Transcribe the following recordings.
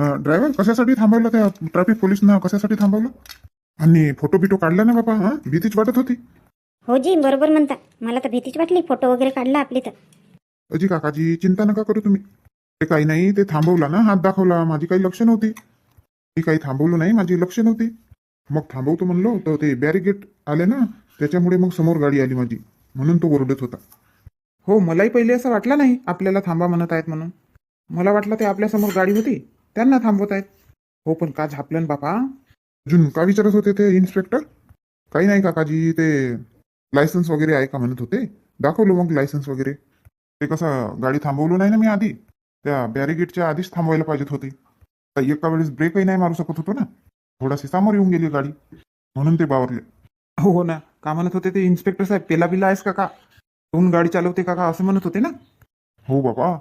Driver कशासाठी थांबवलं त्या ट्रॅफिक पोलिसनं कशासाठी थांबवलं? आणि फोटो बिटो काढला ना बाबा हा? भीतीच वाटत होती. हो जी बरोबर म्हणता. मला तर भीतीच वाटली. फोटो वगैरे काढला आपली तर. अजी काकाजी चिंता नका करू तुम्ही. ते काही नाही ते थांबवला ना? हात दाखवला. माझी काही लक्ष नव्हती. मी काही थांबवलं नाही माझी लक्ष नव्हती. मग थांबवतो म्हणलो तर ते बॅरिगेट आले ना? त्याच्यामुळे मग समोर गाडी आली माझी. म्हणून तो ओरडत होता. हो मलाही पहिले असं वाटलं नाही आपल्याला थांबा म्हणत आहेत म्हणून. मला वाटलं ते आपल्यासमोर गाडी होती. त्यांना थांबवत आहेत हो पण का झापलं बापा? अजून का विचारत होते ते इन्स्पेक्टर काही नाही काकाजी ते लायसन्स वगैरे आहे का म्हणत होते? दाखवलं मग लायसन्स वगैरे. ते कसं गाडी थांबवलो नाही ना मी आधी? त्या बॅरिगेटच्या आधीच थांबवायला पाहिजेत होते. तर एका वेळेस ब्रेकही नाही मारू शकत होतो ना? थोडाशी समोर येऊन गेली गाडी. म्हणून ते बावरले. हो हो ना. का म्हणत होते ते इन्स्पेक्टर साहेब पेला बिला आहेस का का? दोन गाडी चालवते का का? असं म्हणत होते ना? हो बाबा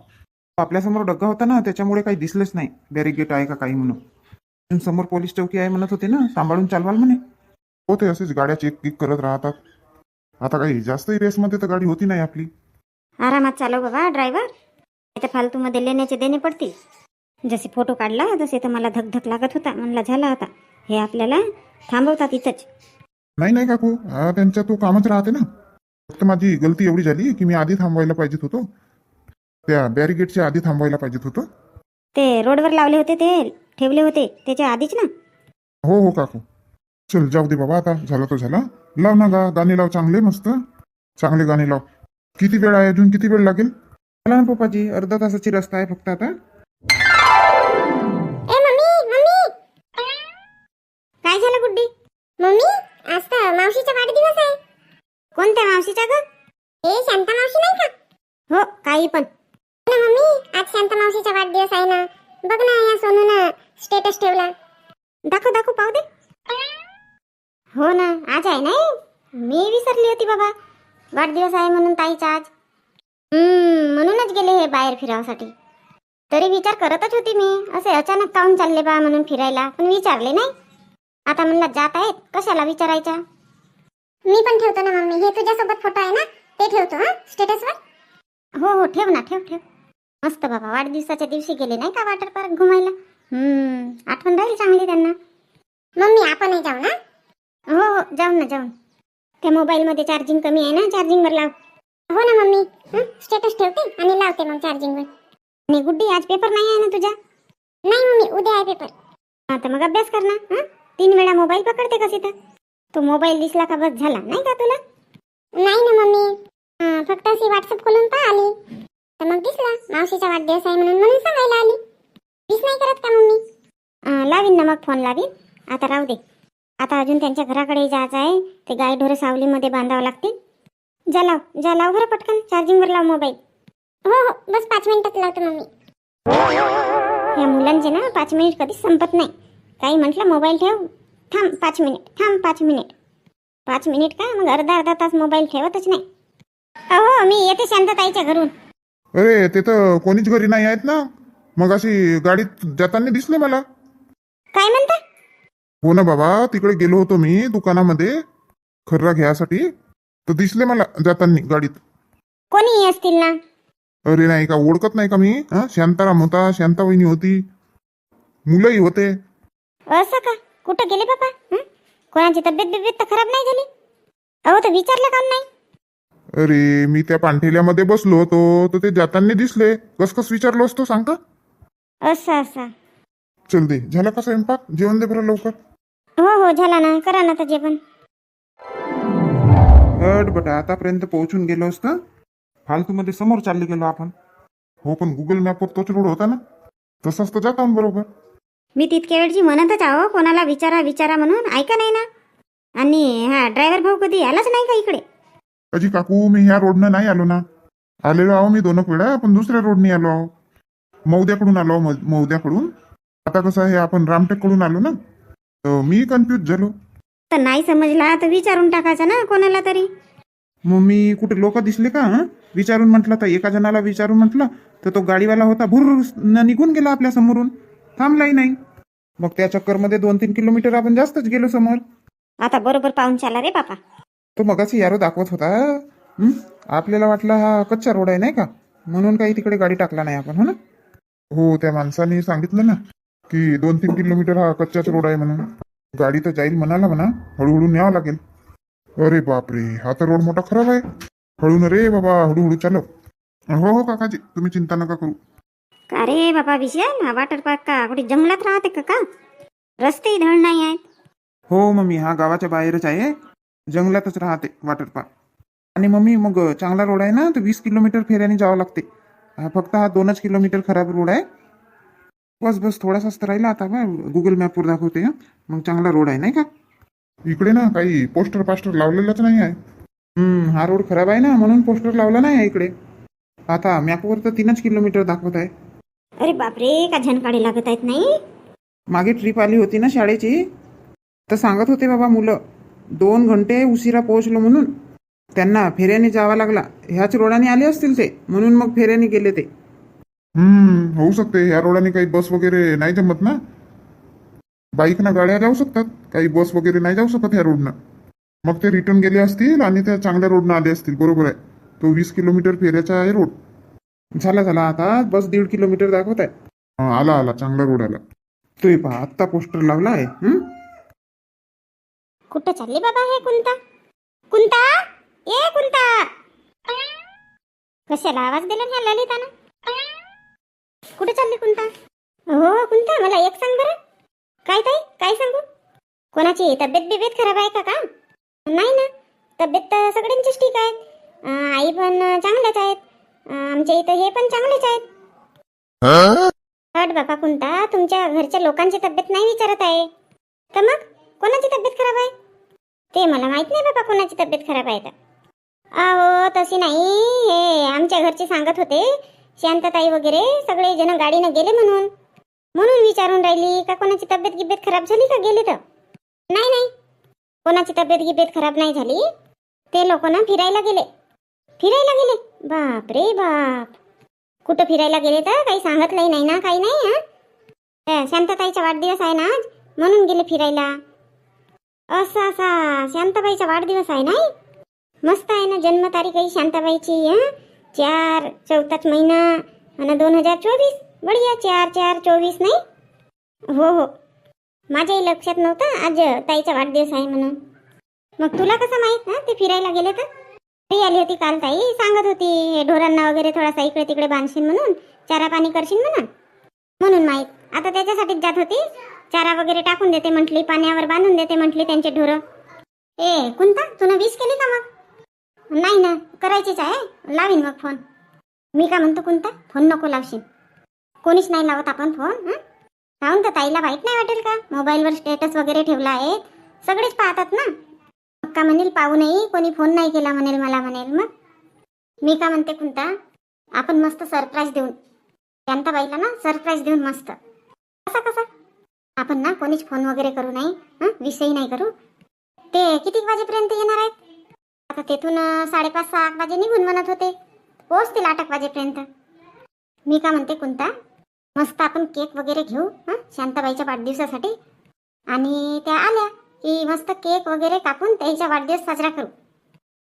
आपल्यासमोर डग्गा होता ना त्याच्यामुळे काही दिसलंच नाही. बॅरिगेट आहे का काही म्हणून. समोर पोलीस चौकी आहे म्हणत होते ना सांभाळून चालवाल म्हणे. हो ते असेच गाड्या चेक किक करत राहतात. आता काही जास्तही रेसमध्ये तर गाडी होती नाही आपली. आरामात चालव बाबा ड्रायव्हर नाही तर फालतूमध्ये लेण्याचे देणे पडतील. जसे फोटो काढला तसे तर मला धकधक लागत होता म्हणला झाला आता. हे आपल्याला थांबवतात इथंच. नाही नाही काकू हा त्यांचा तो कामच राहते ना. फक्त माझी गलती एवढी झाली की मी आधी थांबवायला पाहिजेत होतो. त्या बॅरिगेटच्या आधी थांबवायला पाहिजेत होतो. ते रोडवर लावले होते ते ठेवले होते त्याच्या आधीच ना? हो हो काकू. चल जाऊ दे बाबा आता झाला तो झाला. लाव ना गा गाणे लाव चांगले मस्त. चांगले गाणे लाव. किती वेळ आहे अजून? किती वेळ लागेल? चला ना पप्पाजी अर्धा तासाची रस्ता आहे फक्त आता. ए मम्मी मम्मी! काय झालं गुड्डी? मम्मी आज तर मावशीचा वाढदिवस आहे. कोणत्या मावशीचा ग? ए शांता मावशी नाही का? हो काही पण. ना मम्मी आज शांता मावशीचा वाढदिवस आहे ना. बघ ना या सोनून स्टेटस ठेवला. दाखव दाखव पाहू दे. हो ना आज आहे नाही मी विसरली होती बाबा. वाढदिवस आहे म्हणून ताईचा आज. म्हणूनच गेले हे बाहेर फिरावासाठी. तरी विचार करतच होती मी. असे अचानक काऊन चालले बा म्हणून फिरायला? पण विचारले नाही. आता म्हणला जात आहेत. कशाला विचारायच्या? मी पण ठेवतो ना मम्मी. हे तुझ्यासोबत फोटो आहे ना? ते ठेवतो हा? स्टेटसवर हो हो ठेव ना ठेव ठेव. मस्त बाबा वाढदिवसाच्या दिवशी गेले नाही का वॉटर पार्क घुमायला? हम्म आठवण राहील चांगली त्यांना. मम्मी आपणही जाऊ ना? हो हो जाऊन ना जाऊन. त्या मोबाईलमध्ये चार्जिंग कमी आहे ना चार्जिंगवर लाव. हो ना मम्मी. स्टेटस ठेवते आणि लावते मग चार्जिंगवर आणि गुड्डी आज पेपर नाही आहे ना तुझा? नाही मम्मी उद्या आहे पेपर हा तर मग अभ्यास कर ना तीन वेळा मोबाईल पकडते का तर तो मोबाईल दिसला का बस झाला नाही का तुला? नाही ना मम्मी. फक्त अशी व्हॉट्सअप खोलून पाहिली तर मग दिसला. मावशीचा वाढदिवस आहे म्हणून म्हणून सांगायला आली. मिस नाही करत का मम्मी? लावीन ना मग फोन लावीन. आता राहू दे. आता अजून त्यांच्या घराकडे जायचं आहे. ते गाय ढोरं सावलीमध्ये बांधावं लागतील. जा लाव. जा लाव बरं पटकन. चार्जिंगवर लाव मोबाईल हो हो. बस पाच मिनिटात लावतो मम्मी. या मुलांचे ना पाच मिनिट कधीच संपत नाही. काही म्हटलं मोबाईल ठेव. थांब पाच मिनिट. थांब पाच मिनिट. पाच मिनिट का? मग अर्धा अर्धा तास मोबाईल ठेवतच नाही. अहो मी येते शांतताईच्या घरून. अरे ते तर कोणीच घरी नाही आहेत ना. मग अशी गाडीत जाताना दिसले मला. काय म्हणता? हो ना बाबा तिकडे गेलो होतो मी दुकानामध्ये. खर्रा घ्यायसाठी तर दिसले मला जाताना गाडीत. कोणी असतील ना? अरे नाही का ओळखत नाही का मी? हा शांताराम होता शांता वहिनी होती. मुलंही होते. असं का? कुठं गेले बाबा? हं? कोणाची तब्येत बिब्येत तर खराब नाही झाली? अहो तर विचारलं काम नाही? अरे मी त्या पांठेल्यामध्ये बसलो होतो तर ते जाताना दिसले. कस कस विचारलो असतो सांग का? असं असं. चल दे. झाला का स्वयंपाक? जेवण दे बरं लवकर. हो हो झाला ना. करा ना तर जेवण. अट बटा आतापर्यंत पोहोचून गेलो असतं. फालतूमध्ये समोर चालले गेलो आपण. हो पण गुगल मॅपवर तोच रोड होता ना. तसंच तर जाता बरोबर. मी तितक्या वेळची म्हणतच आहो कोणाला विचारा विचारा म्हणून ऐका नाही ना. आणि हा ड्रायव्हर भाऊ कधी आलाच नाही का इकडे? अजी काकू मी ह्या रोडनं नाही आलो ना. आलेलो आहो मी दोन वेळा पण दुसऱ्या रोडने आलो आहो. मौद्याकडून आलो मौद्याकडून. आता कसं आहे आपण रामटेककडून आलो ना. तर मी कन्फ्यूज झालो. तर नाही समजला तर विचारून टाकायचा ना कोणाला तरी. मग मी कुठे लोक दिसले का हं? विचारून म्हटलं तर एका जणाला विचारून म्हटलं तर तो गाडीवाला होता भुर न निघून गेला आपल्या समोरून. थांबलाही नाही. मग त्या चक्करमध्ये दोन तीन किलोमीटर आपण जास्तच गेलो समोर. आता बरोबर पाहून चाला रे बापा. तो मगाशी यारो दाखवत होता. हं? आपल्याला वाटलं हा कच्चा रोड आहे नाही का? म्हणून काही तिकडे गाडी टाकला नाही आपण हो ना? हो त्या माणसाने सांगितलं ना की दोन तीन किलोमीटर हा कच्चाच रोड आहे म्हणून. गाडी तर जाईल म्हणाला म्हणा हळूहळू न्यावं लागेल. अरे बापरे हा तर रोड मोठा खराब आहे. हळू न रे बाबा हळूहळू चालव. हो हो काकाजी तुम्ही चिंता नका करू. का रे बाबा विशाल? हा वॉटर पार्क का? कुठे जंगलात राहते का का? रस्तेही धड नाही आहेत. हो मम्मी हा गावाच्या बाहेरच आहे. जंगलातच राहते वॉटर पार्क आणि मम्मी मग चांगला रोड आहे ना? तर वीस किलोमीटर फेऱ्याने जावं लागते. हा फक्त हा दोनच किलोमीटर खराब रोड आहे. बस बस थोडासाच तर राहिला आता. बा गुगल मॅपवर दाखवते हं. मग चांगला रोड आहे नाही का? इकडे ना काही पोस्टर पास्टर लावलेलंच नाही आहे. हा रोड खराब आहे ना? म्हणून पोस्टर लावला नाही आहे इकडे. आता मॅपवर तर तीनच किलोमीटर दाखवत आहे. अरे बापरे का झनकाडे लागत आहेत नाही? मागे ट्रिप आली होती ना शाळेची? तर सांगत होते बाबा मुलं दोन घंटे उशिरा पोहोचलो म्हणून त्यांना फेऱ्याने जावा लागला. ह्याच रोडाने आले असतील ते म्हणून मग फेऱ्याने गेले ते. हम्म होऊ शकते. ह्या रोडाने काही बस वगैरे नाही जमत ना? बाईक ना गाड्या जाऊ शकतात. काही बस वगैरे नाही जाऊ शकत ह्या रोडनं. मग ते रिटर्न गेले असतील आणि त्या चांगल्या रोडनं आले असतील. बरोबर आहे. तो वीस किलोमीटर फेऱ्याचा आहे रोड. झाला झाला. आता बस दीड किलोमीटर दाखवत आहे. आला आला. चांगला रोड आला. तुम्ही पहा. आत्ता पोस्टर लावला आहे कुठं चालली बाबा हे कुंता? कुंता? ए कुंता! कशाला आवाज दिला ना ह्या ललितानं? कुठे चालली कुंता? हो कुंता मला एक सांग बरं. काय ताई? काय सांगू? कोणाची? तब्येत बिब्येत खराब आहे का का नाही ना. तब्येत तर सगळ्यांचीच ठीक आहे आई पण चांगल्याच आहेत. आमच्या इथं हे पण चांगलेच आहेत. हट बापा कुंता तुमच्या घरच्या लोकांची तब्येत नाही विचारत आहे. तर मग? कोणाची तब्येत खराब आहे? ते मला माहीत नाही बाबा कोणाची तब्येत खराब आहे तर. अहो तशी नाही. हे आमच्या घरचे सांगत होते शांतताई वगैरे सगळे जण गाडीनं गेले म्हणून. म्हणून विचारून राहिली का कोणाची तब्येत गिब्येत खराब झाली का? गेले तर. नाही नाही. कोणाची तब्येत गिब्येत खराब नाही झाली? ते लोक ना फिरायला गेले. फिरायला गेले? बाप रे बाप. कुठं फिरायला गेले तर? काही सांगितलंही नाही ना काही नाही हा? शांतताईचा वाढदिवस आहे ना आज म्हणून गेले फिरायला. असा असा शांताबाईचा वाढदिवस आहे नाही? मस्त आहे ना जन्मतारीख आहे शांताबाईची हं? चार चौथाच महिना आणि दोन हजार चोवीस? बढिया चार चार चोवीस नाही? हो हो. माझ्याही लक्षात नव्हतं आज ताईचा वाढदिवस आहे म्हणून. मग तुला कसं माहीत ना ते फिरायला गेले तर? घरी आली होती काल ताई सांगत होती हे ढोरांना वगैरे थोडासा इकडे तिकडे बांधशील म्हणून चारा पाणी करशील म्हणून. म्हणून माहीत. आता त्याच्यासाठीच जात होती? चारा वगैरे टाकून देते म्हटली पाण्यावर बांधून देते म्हटली त्यांचे ढोरं. ए कोणता तुला वीस केली का मग? नाही ना करायचीच आहे. लावीन मग फोन. मी का म्हणतो कोणता फोन नको लावशील. कोणीच नाही लावत आपण फोन लावून तर ताईला वाईट नाही वाटेल का? मोबाईलवर स्टेटस वगैरे ठेवला आहे. सगळेच पाहतात ना. मग का म्हणेल पाहू नाही कोणी फोन नाही केला म्हणेल मला म्हणेल मग. मी का म्हणते कोणता आपण मस्त सरप्राईज देऊन शांताबाईला ना सरप्राईज देऊन मस्त. कसा कसा? आपण ना कोणीच फोन वगैरे करू नाही हं? विषयी नाही करू. ते किती वाजेपर्यंत येणार आहेत? आता तेथून साडेपाच सहा आठ वाजे निघून म्हणत होते. पोहोचतील आठ एक वाजेपर्यंत. मी का म्हणते कोणता मस्त आपण केक वगैरे घेऊ हां? शांताबाईच्या वाढदिवसासाठी. आणि त्या आल्या की मस्त केक वगैरे कापून त्याचा वाढदिवस साजरा करू.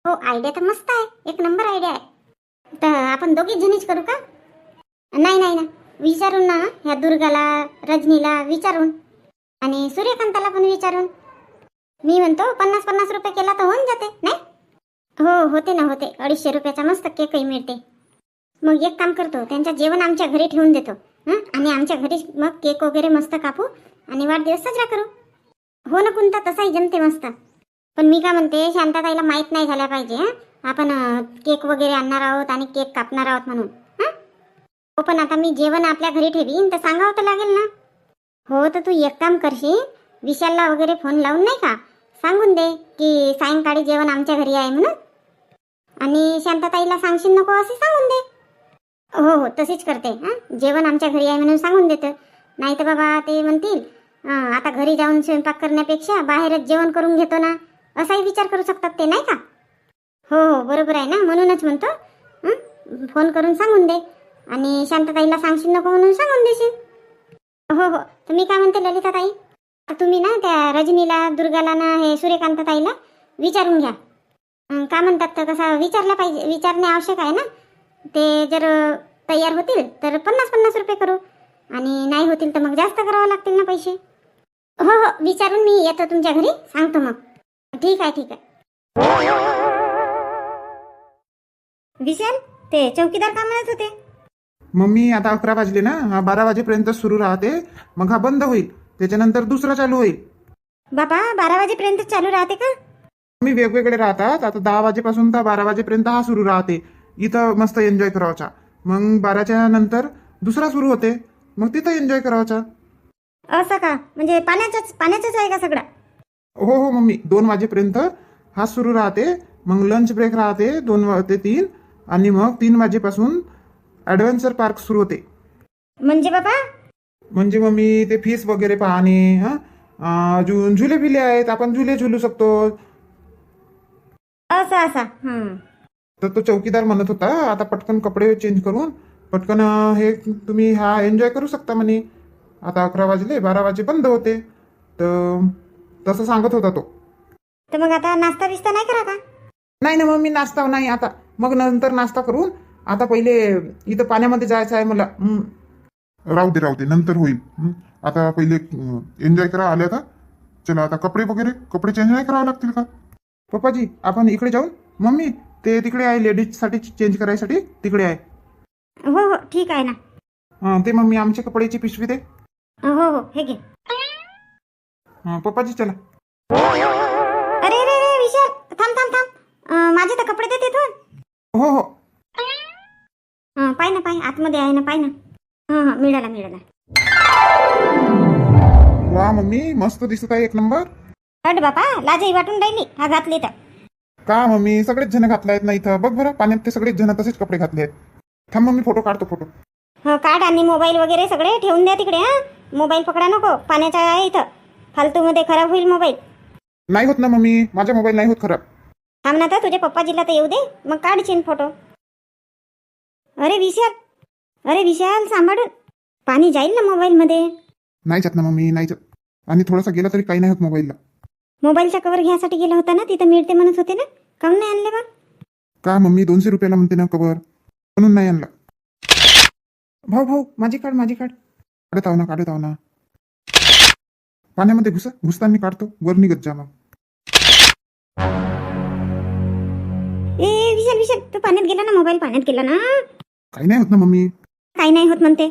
हो आयडिया तर मस्त आहे. एक नंबर आयडिया आहे. तर आपण दोघीच जणीच करू का? नाही नाही ना विचारून ना ह्या दुर्गाला रजनीला विचारून. आणि सूर्यकांताला पण विचारून. मी म्हणतो पन्नास पन्नास रुपये केला तर होऊन जाते नाही? हो होते ना होते. अडीचशे रुपयाचा मस्त केकही मिळते. मग एक काम करतो त्यांचं जेवण आमच्या घरी ठेवून देतो. हं? आणि आमच्या घरी मग केक वगैरे मस्त कापू आणि वाढदिवस साजरा करू. हो ना कोणता तसाही जमते मस्त. पण मी का म्हणते शांताताईला माहीत नाही झाल्या पाहिजे आपण केक वगैरे आणणार आहोत आणि केक कापणार आहोत म्हणून. हो पण आता मी जेवण आपल्या घरी ठेवीन तर सांगावं तर लागेल ना? हो तर तू एक काम करशील विशालला वगैरे फोन लावून नाही का? सांगून दे की सायंकाळी जेवण आमच्या घरी आहे म्हणून. आणि शांताताईला सांगशील नको असे सांगून दे. हो हो तसेच करते हां. जेवण आमच्या घरी आहे म्हणून सांगून देतं. नाही तर बाबा ते म्हणतील आता घरी जाऊन स्वयंपाक करण्यापेक्षा बाहेरच जेवण करून घेतो ना. असाही विचार करू शकतात ते नाही का? हो हो बरोबर आहे ना? म्हणूनच म्हणतो. फोन करून सांगून दे. आणि शांतताईला सांगशील नको म्हणून सांगून देशील. हो हो. तुम्ही काय म्हणते ललिता ताई तुम्ही ना त्या रजनीला दुर्गाला ना हे सूर्यकांत ताईला विचारून घ्या. का म्हणतात तर कसा विचारला पाहिजे विचारणे आवश्यक आहे ना? ते जर तयार होतील तर पन्नास पन्नास रुपये करू. आणि नाही होतील तर मग जास्त करावं लागतील ना पैसे. हो हो. विचारून मी येतो तुमच्या घरी. सांगतो मग. ठीक आहे ठीक आहे. विशाल ते चौकीदार का म्हणत होते? मम्मी आता अकरा वाजले ना हा बारा वाजेपर्यंत सुरू राहते मग हा बंद होईल त्याच्यानंतर दुसरा चालू होईल. बाबा बारा वाजेपर्यंत चालू राहते का? मी वेगवेगळे राहतात आता दहा वाजेपासून तर बारा वाजेपर्यंत हा सुरू राहते इथं मस्त एन्जॉय करावाचा. मग बाराच्या नंतर दुसरा सुरू होते मग तिथं एन्जॉय करावाचा. असं का? म्हणजे पाण्याच्याच पाण्याचाच आहे का सगळा? हो हो मम्मी दोन वाजेपर्यंत हा सुरू राहते मग लंच ब्रेक राहते दोन वा- ते तीन आणि मग तीन वाजेपासून ॲडव्हेंचर पार्क सुरू होते. म्हणजे बाबा? म्हणजे मम्मी ते फीस वगैरे पाहणे हा? अजून झुले फिले आहेत आपण झुले झुलू शकतो. असं असा. तर तो चौकीदार म्हणत होता आता पटकन कपडे चेंज करून पटकन अं, हे तुम्ही हा एन्जॉय करू शकता म्हणे. आता अकरा वाजले बारा वाजे बंद होते. तर तसं सांगत होता तो. तर मग आता नाश्ता बिस्ता नाही करा का? नाही ना मम्मी नाश्ता नाही आता. मग नंतर नाश्ता करून आता पहिले इथं पाण्यामध्ये जायचं आहे मला. हं. राहू दे राहू दे. नंतर होईल. हं? आता पहिले एन्जॉय करा आले आता चला आता कपडे वगैरे कपडे चेंज नाही करावे लागतील का? पप्पाजी आपण इकडे जाऊन मम्मी ते तिकडे आहे लेडीजसाठी चेंज करायसाठी. तिकडे आहे. हो हो. ठीक आहे ना. हं, ते मम्मी आमच्या कपड्याची पिशवी दे. हो हो. हे घे. हं, पप्पाजी चला. अरे अरे अरे विशाल थांब थांब थांब. अं, माझे तर कपडे देते तू. हो हो. हं, पाय ना पाय आतमध्ये आहे ना पाय ना. हां हां मिळाला मिळाला. वा मम्मी मस्त दिसत आहे एक नंबर. अट बापा लाजही वाटून राहिली. हा घातली तर. का मम्मी? सगळेच जण घातले आहेत ना इथं. बघ बरं पाण्यात ते सगळेच जण तसेच कपडे घातले आहेत. थांब मम्मी फोटो काढतो फोटो. हो कार्ड आणि मोबाईल वगैरे सगळे ठेवून द्या तिकडे हा. मोबाईल पकडा नको. पाण्याचा आहे इथं. फालतूमध्ये खराब होईल मोबाईल. नाही होत ना मम्मी. माझा मोबाईल नाही होत खराब थांब ना तर तुझ्या पप्पाजीला तर येऊ दे. मग काढशील फोटो. अरे विशाल अरे विशाल सांभाळून. पाणी जाईल ना मोबाईलमध्ये? नाही जात ना मम्मी नाही जात. आणि थोडासा गेला तरी काही नाही होत मोबाईलला. मोबाईलचा कवर घ्यायसाठी गेला होता ना तिथं मिळते म्हणत होते ना? काऊन नाही आणले मग का मम्मी दोनशे रुपयाला म्हणते ना कवर म्हणून नाही आणला. भाऊ भाऊ माझी काढ माझी काढ. काढत आहो ना काढत आहो ना. पाण्यामध्ये घुसा घुसताना काढतो. वर निघत जा मग. ए विशाल विशाल तू पाण्यात गेला ना मोबाईल पाण्यात गेला ना? काही नाही होत ना मम्मी. काही नाही होत म्हणते.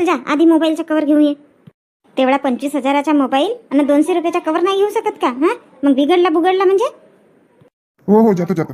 चल जा आधी मोबाईलचा कवर घेऊन ये. तेवढा पंचवीस हजाराचा मोबाईल आणि दोनशे रुपयाचा कवर नाही घेऊ शकत का हा? मग बिघडला बुघडला म्हणजे? हो हो जातो जातो.